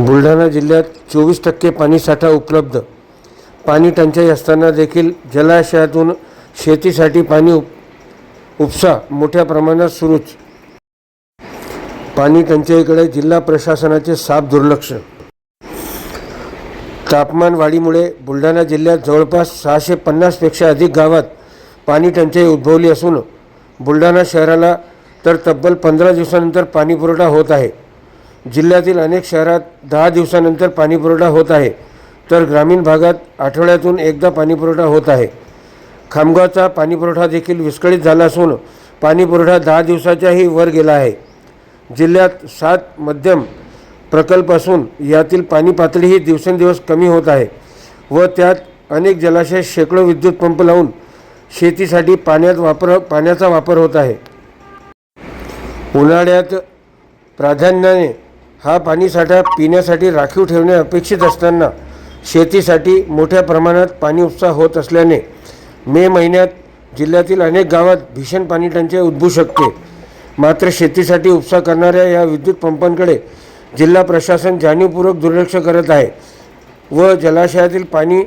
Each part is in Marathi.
बुलढाणा जिल्ह्यात चोवीस टक्के पाणीसाठा उपलब्ध. पाणी टंचाई असताना देखील जलाशयातून शेतीसाठी पाणी उप उपसा मोठ्या प्रमाणात सुरूच. पाणी टंचाईकडे जिल्हा प्रशासनाचे साफ दुर्लक्ष. तापमान वाढीमुळे बुलढाणा जिल्ह्यात जवळपास सहाशे पन्नासपेक्षा अधिक गावात पाणी टंचाई उद्भवली असून बुलढाणा शहराला तर तब्बल पंधरा दिवसानंतर पाणीपुरवठा होत आहे. जिल्ह्यातील अनेक शहरात दहा दिवसानंतर पाणीपुरवठा होत आहे. तर ग्रामीण भागात आठवड्यातून एकदा पाणीपुरवठा होत आहे. खामगावचा पाणीपुरवठा देखील विस्कळीत झाला असून पाणीपुरवठा दहा दिवसाच्याही वर गेला आहे. जिल्ह्यात सात मध्यम प्रकल्प असून यातील पाणी पातळीही दिवसेंदिवस कमी होत आहे व त्यात अनेक जलाशय शेकडो विद्युत पंप लावून शेतीसाठी पाण्यात वापर पाण्याचा वापर होत आहे. उन्हाळ्यात प्राधान्याने हा पाणीसाठा पिण्यासाठी राखीव ठेवणे अपेक्षित असताना शेतीसाठी मोठ्या प्रमाणात पाणी उपसा होत असल्याने मे महिन्यात जिल्ह्यातील अनेक गावात भीषण पाणी टंचाई उद्भवू शकते. मात्र शेतीसाठी उपसा करणाऱ्या या विद्युत पंपांकडे जिल्हा प्रशासन जाणीवपूर्वक दुर्लक्ष करत आहे व जलाशयातील पाणी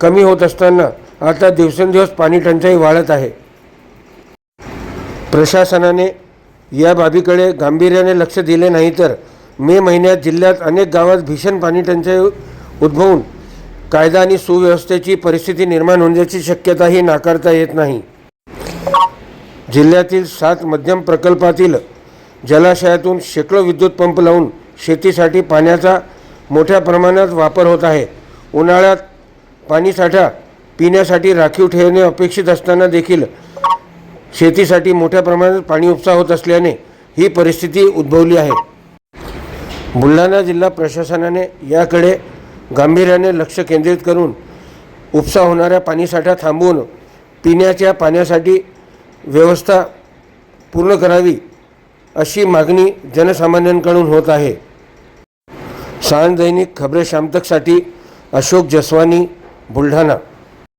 कमी होत असताना आता दिवसेंदिवस पाणी टंचाई वाढत आहे. प्रशासनाने या बाबीकडे गांभीर्याने लक्ष दिले नाही तर मे महिन्यात जिल्ह्यात अनेक गावात भीषण पाणी टंचाई उद्भवून कायदा आणि सुव्यवस्थेची परिस्थिती निर्माण होण्याची शक्यताही नाकारता येत नाही. जिल्ह्यातील सात मध्यम प्रकल्पातील जलाशयातून शेकडो विद्युत पंप लावून शेतीसाठी पाण्याचा मोठ्या प्रमाणात वापर होत आहे. उन्हाळ्यात पाणीसाठा पिण्यासाठी राखीव ठेवणे अपेक्षित असताना देखील शेतीसाठी मोठ्या प्रमाणात पाणी उपसा होत असल्याने ही परिस्थिती उद्भवली आहे. बुलढाणा जिल्हा प्रशासनाने याकडे गांभीर्याने लक्ष केंद्रित करून उपसा होणाऱ्या पाणीसाठा थांबवून पिण्याच्या पाण्यासाठी व्यवस्था पूर्ण करावी अशी मागणी जनसामान्यांकडून होत आहे. सायन दैनिक खबरे शामतकसाठी अशोक जसवानी बुलढाणा.